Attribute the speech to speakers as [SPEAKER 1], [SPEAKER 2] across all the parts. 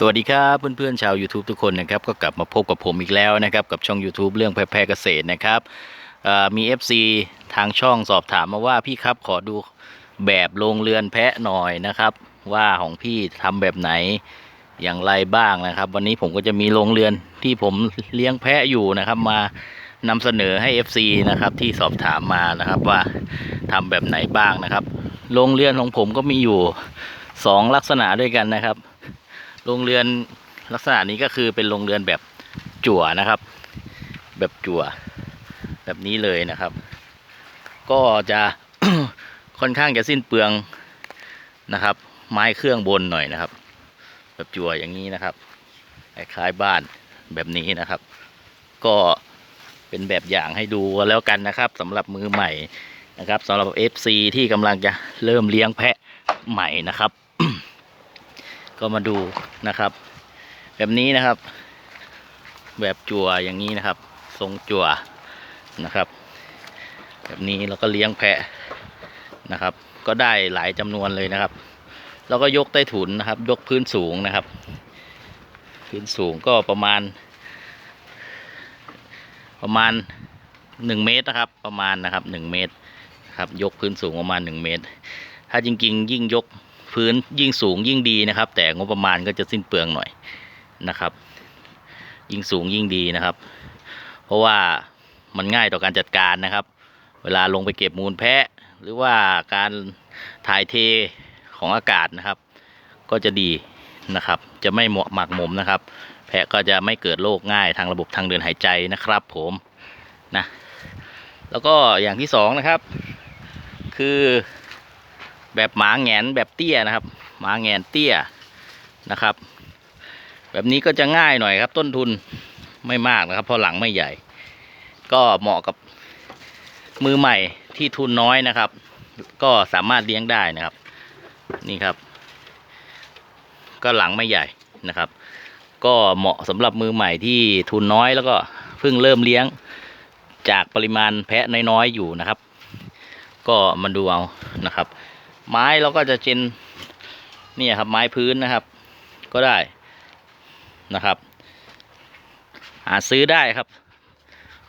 [SPEAKER 1] สวัสดีครับเพื่อนๆชาว YouTube ทุกคนนะครับก็กลับมาพบกับผมอีกแล้วนะครับกับช่อง YouTube เรื่องแพร่เกษตรนะครับเอ่อมี FC ทางช่องสอบถามมาว่าพี่ครับขอดูแบบโรงเรือนแพะหน่อยนะครับ ว่าของพี่ทำแบบไหนอย่างไรบ้างนะครับ วันนี้ผมก็จะมีโรงเรือนที่ผมเลี้ยงแพะอยู่นะครับมานำเสนอให้ FC นะครับที่สอบถามมานะครับว่าทำแบบไหนบ้างนะครับโรงเรือนของผมก็มีอยู่สองลักษณะด้วยกันนะครับ โรงเรือนลักษณะนี้ก็คือเป็นโรงเรือนแบบจั่วนะครับ แบบจั่ว แบบนี้เลยนะครับ ก็จะค่อนข้างจะสิ้นเปลืองนะครับ ไม้เครื่องบนหน่อยนะครับ แบบจั่วอย่างนี้นะครับคล้ายบ้านแบบนี้นะครับ ก็เป็นแบบอย่างให้ดูแล้วกันนะครับสำหรับมือใหม่นะครับสำหรับ FC ที่กำลังจะเริ่มเลี้ยงแพะใหม่นะครับ ก็มาดูนะครับ แบบนี้นะครับ แบบจั่วอย่างนี้นะครับ ทรงจั่วนะครับ แบบนี้เราก็เลี้ยงแพะนะครับ ก็ได้หลายจำนวนเลยนะครับ แล้วก็ยกใต้ถุนนะครับ ยกพื้นสูงนะครับ พื้นสูงก็ประมาณ ประมาณหนึ่งเมตรนะครับ ประมาณนะครับหนึ่งเมตรครับยกพื้นสูงประมาณหนึ่งเมตร ถ้าจริง ๆ ยิ่งยก พื้นยิ่งสูงยิ่งดีนะครับ แต่งบประมาณก็จะสิ้นเปลืองหน่อยนะครับ ยิ่งสูงยิ่งดีนะครับ เพราะว่ามันง่ายต่อการจัดการนะครับ เวลาลงไปเก็บมูลแพะ หรือว่าการถ่ายเทของอากาศนะครับ ก็จะดีนะครับ จะไม่หมหมักหมมนะครับ แพะก็จะไม่เกิดโรคง่ายทางระบบทางเดินหายใจนะครับ ผมนะแล้วก็อย่างที่สองนะครับ คือ แบบหมาแงนแบบเตี้ยนะครับ หมาแงนเตี้ยนะครับ แบบนี้ก็จะง่ายหน่อยครับ ต้นทุนไม่มากนะครับ เพราะหลังไม่ใหญ่ ก็เหมาะกับมือใหม่ที่ทุนน้อยนะครับ ก็สามารถเลี้ยงได้นะครับ นี่ครับ ก็หลังไม่ใหญ่นะครับ ก็เหมาะสำหรับมือใหม่ที่ทุนน้อยแล้วก็เพิ่งเริ่มเลี้ยงจากปริมาณแพะน้อยๆอยู่นะครับ ก็มาดูเอานะครับ ไม้เราก็จะเป็นเนี่ยครับไม้พื้นนะครับ ก็ได้นะครับ หาซื้อได้ครับ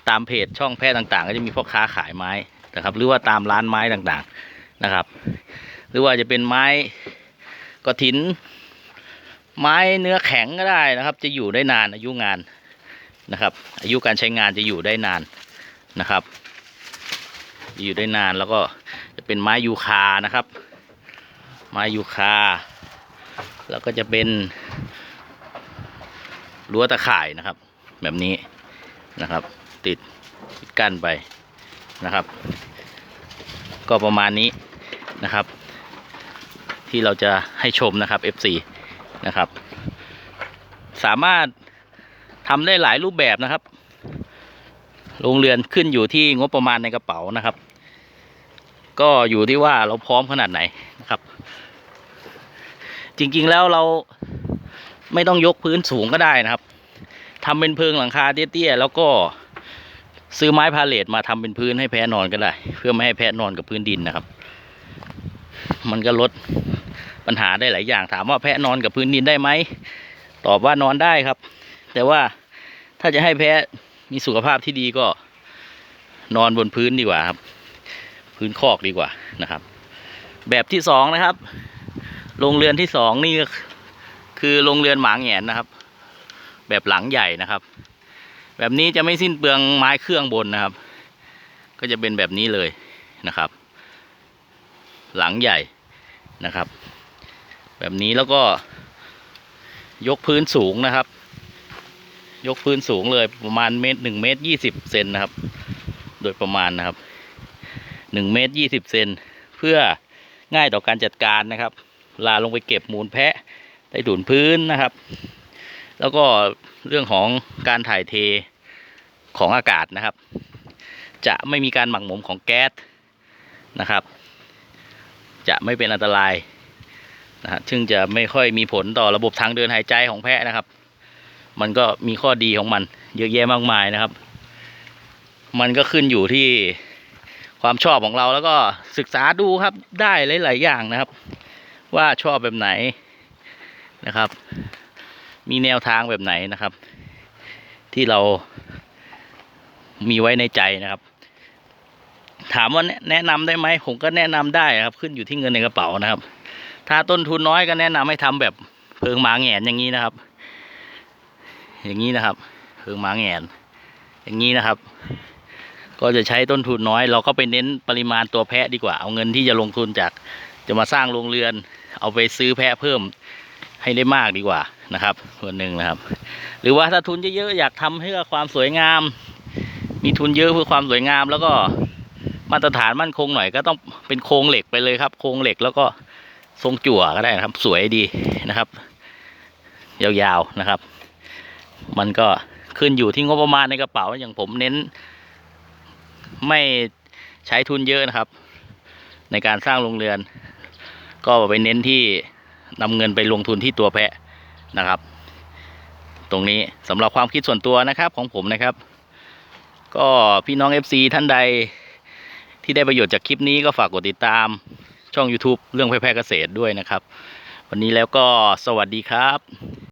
[SPEAKER 1] ตามเพจช่องแพทย์ต่าง ๆ ก็จะมีพ่อค้าขายไม้นะครับ หรือว่าตามร้านไม้ต่างๆนะครับ หรือว่าจะเป็นไม้กระถิน ไม้เนื้อแข็งก็ได้นะครับ จะอยู่ได้นานอายุงานนะครับ อายุการใช้งานจะอยู่ได้นานนะครับ อยู่ได้นานแล้วก็จะเป็นไม้ยูคานะครับ ไม้ยูคา แล้วก็จะเป็นรั้วตะข่ายนะครับ แบบนี้นะครับ ติดติดกั้นไปนะครับ ก็ประมาณนี้นะครับ ที่เราจะให้ชมนะครับ FC นะครับ สามารถทำได้หลายรูปแบบนะครับโรงเรือนขึ้นอยู่ที่งบประมาณในกระเป๋านะครับ ก็อยู่ที่ว่าเราพร้อมขนาดไหนนะครับ จริงๆแล้วเราไม่ต้องยกพื้นสูงก็ได้นะครับทำเป็นเพิงหลังคาเตี้ยๆแล้วก็ซื้อไม้พาเลทมาทำเป็นพื้นให้แพะนอนก็ได้ เพื่อไม่ให้แพะนอนกับพื้นดินนะครับ มันก็ลดปัญหาได้หลายอย่างถามว่าแพะนอนกับพื้นดินได้ไหมตอบว่านอนได้ครับ แต่ว่าถ้าจะให้แพะมีสุขภาพที่ดีก็นอนบนพื้นดีกว่าครับ พื้นคอกดีกว่านะครับ แบบที่สองนะครับโรงเรือนที่สองนี่คือโรงเรือนหมางแหนนะครับ แบบหลังใหญ่นะครับ แบบนี้จะไม่สิ้นเปลืองไม้เครื่องบนนะครับ ก็จะเป็นแบบนี้เลยนะครับ หลังใหญ่นะครับ แบบนี้แล้วก็ยกพื้นสูงนะครับ ยกพื้นสูงเลยประมาณเมตรหนึ่งเมตรยี่สิบเซนนะครับ โดยประมาณนะครับ หนึ่งเมตรยี่สิบเซนเพื่อง่ายต่อการจัดการนะครับ ลาลงไปเก็บมูลแพะใต้ถุนพื้นนะครับ แล้วก็เรื่องของการถ่ายเทของอากาศนะครับ จะไม่มีการหมักหมมของแก๊สนะครับ จะไม่เป็นอันตรายนะฮะซึ่งจะไม่ค่อยมีผลต่อระบบทางเดินหายใจของแพะนะครับ มันก็มีข้อดีของมันเยอะแยะมากมายนะครับ มันก็ขึ้นอยู่ที่ ความชอบของเราแล้วก็ศึกษาดูครับได้หลาย ๆ อย่างนะครับ ว่าชอบแบบไหนนะครับ มีแนวทางแบบไหนนะครับ ที่เรามีไว้ในใจนะครับ ถามว่าแนะนะนำได้ไหมผมก็แนะนำได้ครับ ขึ้นอยู่ที่เงินในกระเป๋านะครับ ถ้าต้นทุนน้อยก็แนะนำให้ทำแบบเพิงหมาแงนอย่างนี้นะครับ อย่างนี้นะครับ เพิงหมาแงนอย่างนี้นะครับ ก็จะใช้ต้นทุนน้อย เราก็ไปเน้นปริมาณตัวแพะดีกว่า เอาเงินที่จะลงทุนจากจะมาสร้างโรงเรือน เอาไปซื้อแพะเพิ่มให้ได้มากดีกว่านะครับ ส่วนหนึ่งนะครับ หรือว่าถ้าทุนเยอะๆอยากทำเพื่อความสวยงาม มีทุนเยอะเพื่อความสวยงาม แล้วก็มาตรฐานมั่นคงหน่อยก็ต้องเป็นโครงเหล็กไปเลยครับ โครงเหล็กแล้วก็ทรงจั่วก็ได้นะครับ สวยดีนะครับ ยาวๆนะครับ มันก็ขึ้นอยู่ที่งบประมาณในกระเป๋าอย่างผมเน้น ไม่ใช้ทุนเยอะนะครับ ในการสร้างโรงเรือน ก็ไปเน้นที่นำเงินไปลงทุนที่ตัวแพะนะครับ ตรงนี้สำหรับความคิดส่วนตัวนะครับของผมนะครับ ก็พี่น้อง FC ท่านใดที่ได้ประโยชน์จากคลิปนี้ก็ฝากกดติดตามช่อง YouTube เรื่องแพะแพะเกษตรด้วยนะครับ วันนี้แล้วก็สวัสดีครับ